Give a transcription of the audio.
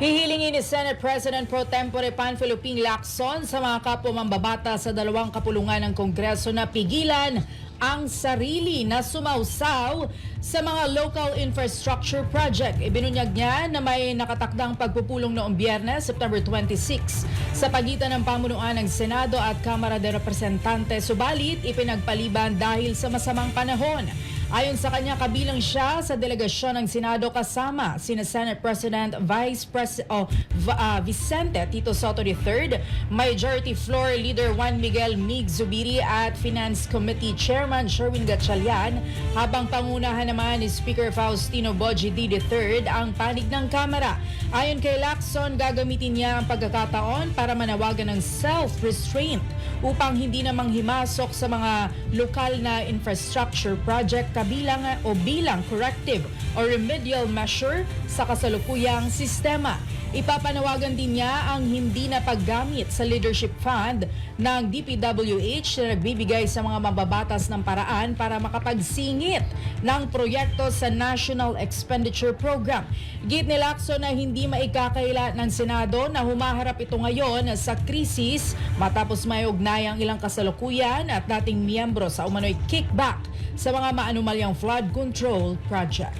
Hihilingin ni Senate President Pro Tempore Panfilo Ping Lacson sa mga kapwa mambabata sa dalawang kapulungan ng Kongreso na pigilan ang sarili na sumausaw sa mga local infrastructure project. Ibinunyag niya na may nakatakdang pagpupulong noong biyernes, September 26, sa pagitan ng pamunuan ng Senado at Kamara de Representantes. Subalit, ipinagpaliban dahil sa masamang panahon. Ayon sa kanya, kabilang siya sa delegasyon ng Senado kasama sina Senate President Vice President oh, ah, Vicente Tito Soto III, Majority Floor Leader Juan Miguel Mig Zubiri at Finance Committee Chairman Sherwin Gatchalian, habang pangunahan naman ni Speaker Faustino Boji D. III ang panig ng Kamara. Ayon kay Lacson, gagamitin niya ang pagkakataon para manawagan ng self-restraint upang hindi namang himasok sa mga lokal na infrastructure project kabilang o bilang corrective or remedial measure sa kasalukuyang sistema. Ipapanawagan din niya ang hindi na paggamit sa leadership fund ng DPWH na nagbibigay sa mga mababatas ng paraan para makapagsingit ng proyekto sa National Expenditure Program. Git ni Lacson na hindi maikakaila ng Senado na humaharap ito ngayon sa krisis matapos may ugnay ang ilang kasalukuyan at dating miyembro sa umano'y kickback sa mga maanumalyang flood control project.